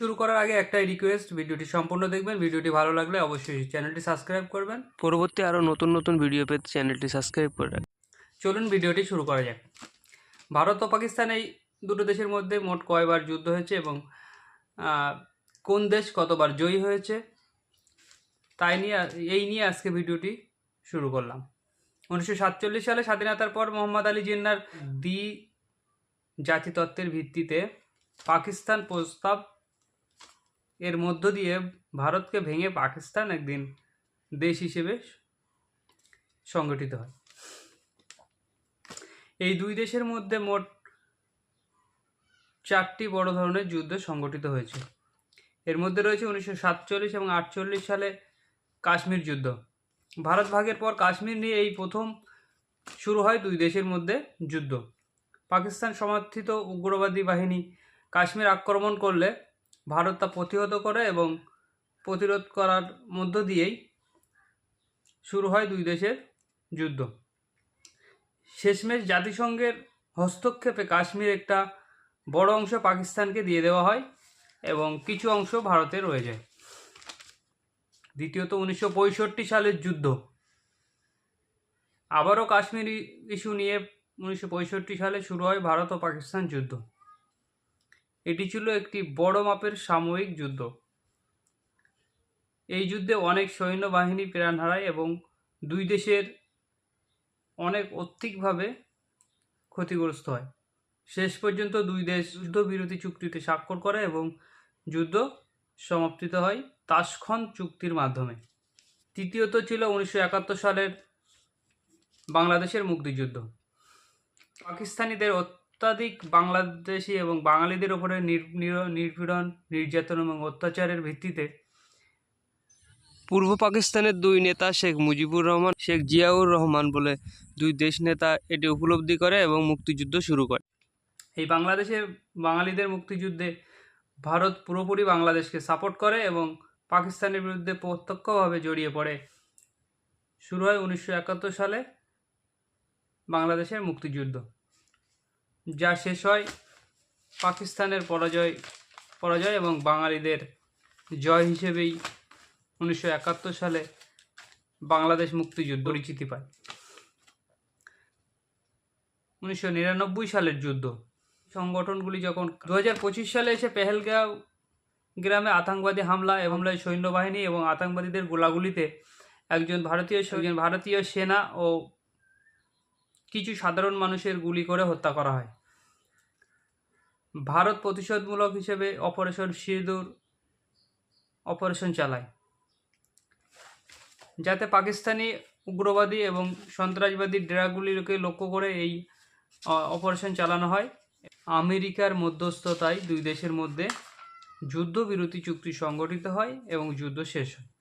শুরু করার আগে একটাই রিকোয়েস্ট ভিডিওটি সম্পূর্ণ দেখবেন ভিডিওটি ভালো লাগলে অবশ্যই চ্যানেলটি সাবস্ক্রাইব করবেন। পরবর্তী আরও নতুন নতুন ভিডিও পেতে চ্যানেলটি সাবস্ক্রাইব করে রাখুন চলুন ভিডিওটি শুরু করা যাক। ভারত ও পাকিস্তান এই দুটো দেশের মধ্যে মোট কয়বার যুদ্ধ হয়েছে এবং কোন দেশ কতবার জয়ী হয়েছে? তাই নিয়ে এই নিয়ে আজকে ভিডিওটি শুরু করলাম। উনিশশো সাতচল্লিশ সালে স্বাধীনতার পর মোহাম্মদ আলী জিন্নার দ্বি জাতিতত্ত্বের ভিত্তিতে পাকিস্তান প্রস্তাব এর মধ্য দিয়ে ভারতকে ভেঙে পাকিস্তান একদিন দেশ হিসেবে সংগঠিত হয়। এই দুই দেশের মধ্যে মোট চারটি বড় ধরনের যুদ্ধ সংগঠিত হয়েছে। এর মধ্যে রয়েছে উনিশশো সাতচল্লিশ এবং আটচল্লিশ সালে কাশ্মীর যুদ্ধ। ভারত ভাগের পর কাশ্মীর নিয়ে এই প্রথম শুরু হয় দুই দেশের মধ্যে যুদ্ধ। পাকিস্তান সমর্থিত উগ্রবাদী বাহিনী কাশ্মীর আক্রমণ করলে ভারত তা প্রতিহত করে এবং প্রতিরোধ করার মধ্য দিয়েই শুরু হয় দুই দেশের যুদ্ধ। শেষমেশ জাতিসংঘের হস্তক্ষেপে কাশ্মীর একটা বড় অংশ পাকিস্তানকে দিয়ে দেওয়া হয় এবং কিছু অংশ ভারতে রয়ে যায়। দ্বিতীয়ত উনিশশো পঁয়ষট্টি সালের যুদ্ধ। আবারও কাশ্মীর ইস্যু নিয়ে উনিশশো পঁয়ষট্টি সালে শুরু হয় ভারত ও পাকিস্তান যুদ্ধ। এটি ছিল একটি বড় মাপের সাময়িক যুদ্ধ। এই যুদ্ধে অনেক সৈন্যবাহিনী প্রাণ হারায় এবং দুই দেশের অনেক ঐত্তিকভাবে ক্ষতিগ্রস্ত হয়। শেষ পর্যন্ত দুই দেশ যুদ্ধবিরতি চুক্তিতে স্বাক্ষর করে এবং যুদ্ধ সমাপ্তিত হয় তাসখন চুক্তির মাধ্যমে। তৃতীয়ত ছিল উনিশশো একাত্তর সালের বাংলাদেশের মুক্তিযুদ্ধ। পাকিস্তানিদের অত্যাধিক বাংলাদেশি এবং বাঙালিদের ওপরে নির- নির- নির্যাতন এবং অত্যাচারের ভিত্তিতে পূর্ব পাকিস্তানের দুই নেতা শেখ মুজিবুর রহমান, শেখ জিয়াউর রহমান বলে দুই দেশ নেতা এটি উপলব্ধি করে এবং মুক্তিযুদ্ধ শুরু করে। এই বাংলাদেশের বাঙালিদের মুক্তিযুদ্ধে ভারত পুরোপুরি বাংলাদেশকে সাপোর্ট করে এবং পাকিস্তানের বিরুদ্ধে প্রত্যক্ষভাবে জড়িয়ে পড়ে। শুরু হয় উনিশশো একাত্তর সালে বাংলাদেশের মুক্তিযুদ্ধ। যা শেষ হয় পাকিস্তানের পরাজয় পরাজয় এবং বাঙালিদের জয় হিসেবেই উনিশশো একাত্তর সালে বাংলাদেশ মুক্তিযুদ্ধ পরিচিতি পায়। উনিশশো নিরানব্বই সালের যুদ্ধ। সংগঠনগুলি যখন দু হাজার পঁচিশ সালে এসে পেহেলগাঁও গ্রামে আতঙ্কবাদী হামলা এবং সৈন্যবাহিনী এবং আতঙ্কবাদীদের গোলাগুলিতে একজন ভারতীয় ভারতীয় সেনা ও কিছু সাধারণ মানুষের গুলি করে হত্যা করা হয়। ভারত প্রতিশোধমূলক হিসেবে অপারেশন সিঁদুর অপারেশন চালায়। যাতে পাকিস্তানি উগ্রবাদী এবং সন্ত্রাসবাদী ডেরাগুলিকে লক্ষ্য করে এই অপারেশন চালানো হয়। আমেরিকার মধ্যস্থতায় দুই দেশের মধ্যে যুদ্ধবিরতি চুক্তি সংগঠিত হয় এবং যুদ্ধ শেষ হয়।